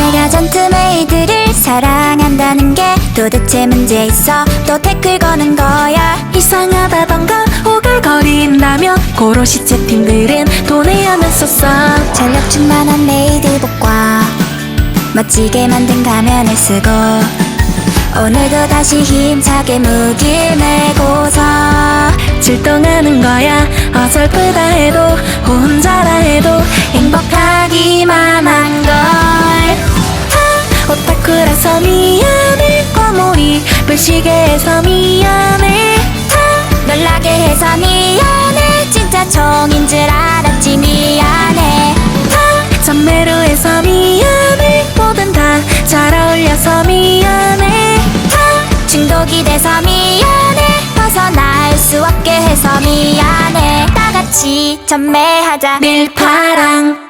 헌트메이드를 사랑한다는 게 도대체 문제 있어? 또 태클 거는 거야? 이상하다던가? 오글거린다며? 고로시 채팅들은 돈내야만 썼어. 전력 충만한 메이드복과 멋지게 만든 가면을 쓰고 오늘도 다시 힘차게 무기를 메고서 출동하는 거야. 어설프다 해도 과몰이 불시계해서 미안해. 놀라게 해서 미안해. 진짜 총인 줄 알았지 미안해. 전매로 해서 미안해. 뭐든 다 잘 어울려서 미안해. 중독이 돼서 미안해. 벗어날 수 없게 해서 미안해. 다 같이 전매하자. 밀파랑